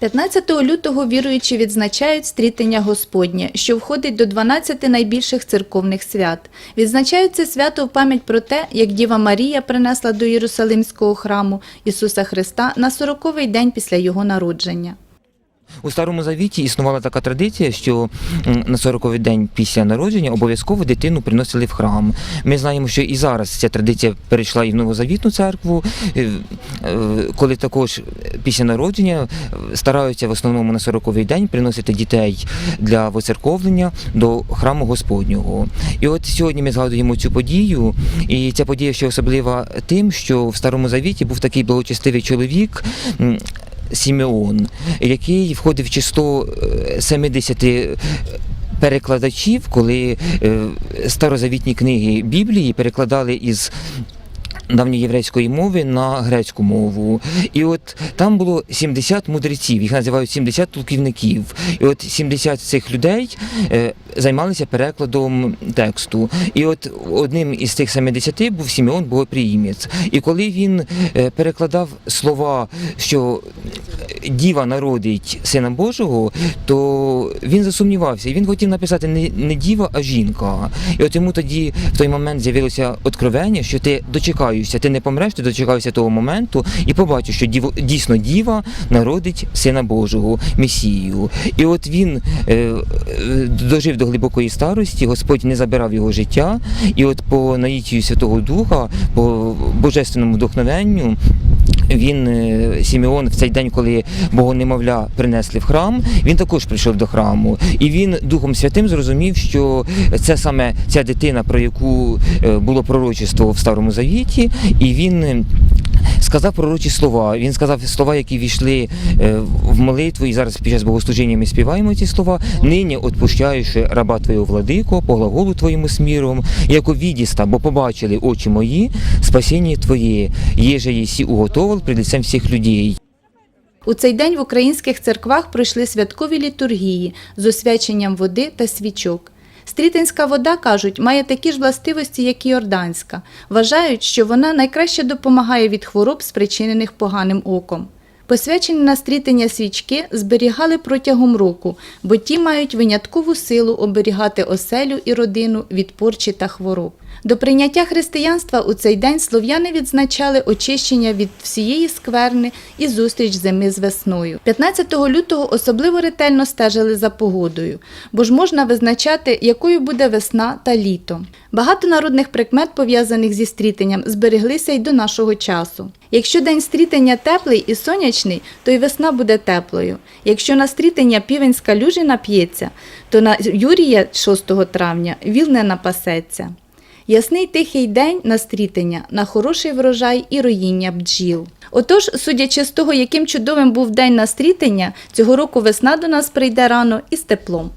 15 лютого віруючі відзначають стрітення Господнє, що входить до 12 найбільших церковних свят. Відзначають це свято в пам'ять про те, як Діва Марія принесла до Єрусалимського храму Ісуса Христа на 40-й день після його народження. У старому завіті існувала така традиція, що на 40-й день після народження обов'язково дитину приносили в храм. Ми знаємо, що і зараз ця традиція перейшла і в новозавітну церкву, е, е, коли також після народження е, стараються в основному на 40-й день приносити дітей для воцерковлення до храму Господнього. І от сьогодні ми згадуємо цю подію, і ця подія ще особлива тим, що в старому завіті був такий благочестивий чоловік. Сімеон, який входив в число е, 70 перекладачів, коли е, старозавітні книги Біблії перекладали із давньоєврейської мови на грецьку мову. І от там було 70 мудреців, їх називають 70 толківників. І от 70 цих людей е, займалися перекладом тексту. І от одним із цих 70 був Сімеон Богоприємець. І коли він е, перекладав слова, що діва народить сина Божого, то він засумнівався. І він хотів написати не, не діва, а жінка. І от йому тоді в той момент з'явилося откровення, що ти дочекаєшся, ти не помреш, ти дочекаєшся того моменту і побачиш, що діво, дійсно діва народить сина Божого, Месію. І от він е, е, дожив до глибокої старості, Господь не забирав його життя, і от по наїттю Святого Духа, по божественному вдохновенню. Він е, Сімеон в цей день, коли Богонемовля принесли в храм, він також прийшов до храму. І він Духом Святим зрозумів, що це саме ця дитина, про яку е, було пророчество в Старому Завіті, і він. Сказав пророчі слова. Він сказав слова, які війшли е, в молитву, і зараз під час богослужіння ми співаємо ці слова. Нині отпущаючи раба Твого владико, по глаголу Твоєму сміром, яко відіста, бо побачили очі мої, спасіння Твоє, єже єсі уготовил пред лицем всіх людей. У цей день в українських церквах пройшли святкові літургії з освяченням води та свічок. Стрітинська вода, кажуть, має такі ж властивості, як і Йорданська. Вважають, що вона найкраще допомагає від хвороб, спричинених поганим оком. Посвячені на стрітення свічки зберігали протягом року, бо ті мають виняткову силу оберігати оселю і родину від порчі та хвороб. До прийняття християнства у цей день слов'яни відзначали очищення від всієї скверни і зустріч зими з весною. 15 лютого особливо ретельно стежили за погодою, бо ж можна визначати, якою буде весна та літо. Багато народних прикмет, пов'язаних зі стрітенням, збереглися й до нашого часу. Якщо день стрітення теплий і сонячний, то й весна буде теплою. Якщо на стрітення півень з калюжі нап'ється, то на Юрія 6 травня віл не напасеться. Ясний тихий день на стрітення, на хороший врожай і роїння бджіл. Отож, судячи з того, яким чудовим був день на стрітення, цього року весна до нас прийде рано і з теплом.